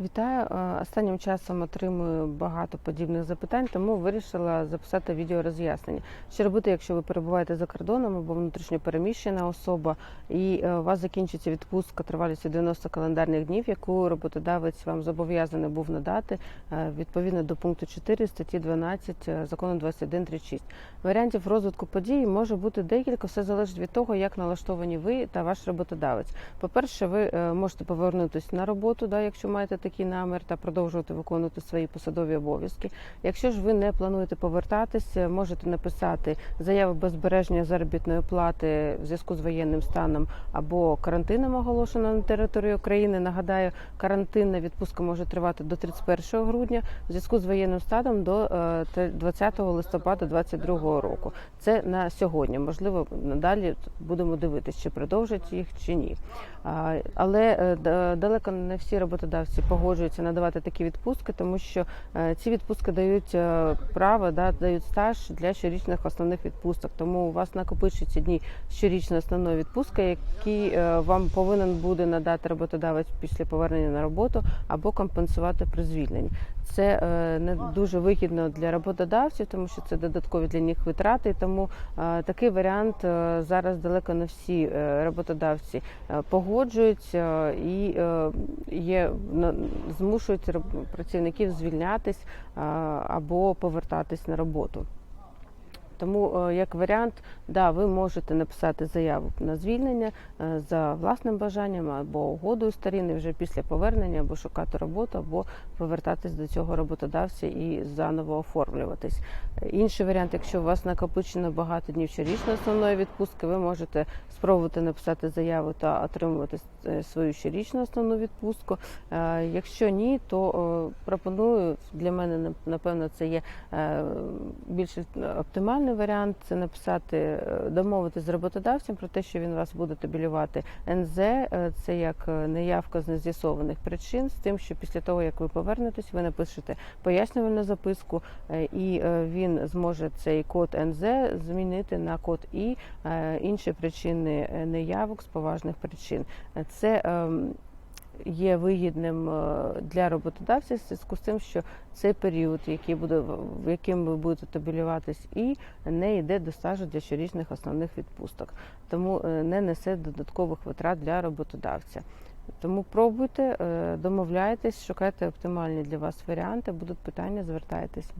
Вітаю. Е, Останнім часом отримую багато подібних запитань, тому вирішила записати відео роз'яснення. Що робити, якщо ви перебуваєте за кордоном або внутрішньо переміщена особа, і е, у вас закінчиться відпустка тривалістю 90 календарних днів, яку роботодавець вам зобов'язаний був надати е, відповідно до пункту 4 статті 12 е, закону 2136. Варіантів розвитку подій може бути декілька, все залежить від того, як налаштовані ви та ваш роботодавець. По-перше, ви е, можете повернутися на роботу, да, якщо маєте такий намір, та продовжувати виконувати свої посадові обов'язки. Якщо ж ви не плануєте повертатися, можете написати заяву без збереження заробітної плати в зв'язку з воєнним станом або карантином оголошено на території України. Нагадаю, карантинна відпустка може тривати до 31 грудня в зв'язку з воєнним станом до е, те- 20 листопада 2022 року. Це на сьогодні. Можливо, надалі будемо дивитися, чи продовжать їх чи ні. Але е, далеко не всі роботодавці погоджуються надавати такі відпустки, тому що е, ці відпустки дають е, право, да, дають стаж для щорічних основних відпусток. Тому у вас накопичуються дні щорічної основної відпустки, які е, вам повинен буде надати роботодавець після повернення на роботу або компенсувати при звільненні. Це е, не дуже вигідно для роботодавців, тому що це додаткові для них витрати. Тому е, такий варіант е, зараз далеко не всі роботодавці погоджуються і є змушують працівників звільнятись або повертатись на роботу. Тому, е, як варіант, да, ви можете написати заяву на звільнення е, за власним бажанням або угодою сторін вже після повернення або шукати роботу, або повертатись до цього роботодавця і заново оформлюватись. Інший варіант, якщо у вас накопичено багато днів щорічної основної відпустки, ви можете спробувати написати заяву та отримувати е, свою щорічну основну відпустку. Якщо ні, то пропоную для мене напевно це є більш оптимальний варіант. Це написати, е, домовитись з роботодавцем про те, що він вас буде табелювати НЗ. е, Це як е, неявка з нез'ясованих причин, з тим, що після того як ви повернетесь, ви напишете пояснювальну записку, і він зможе цей код НЗ змінити на код І інші причини неявок з поважних причин. Це ем, є вигідним е, для роботодавця в зв'язку з тим, що цей період, який буде в яким ви будете табелюватись, і не йде до стажу для щорічних основних відпусток, тому е, не несе додаткових витрат для роботодавця. Тому пробуйте, е, домовляйтесь, шукайте оптимальні для вас варіанти. Будуть питання, звертайтесь.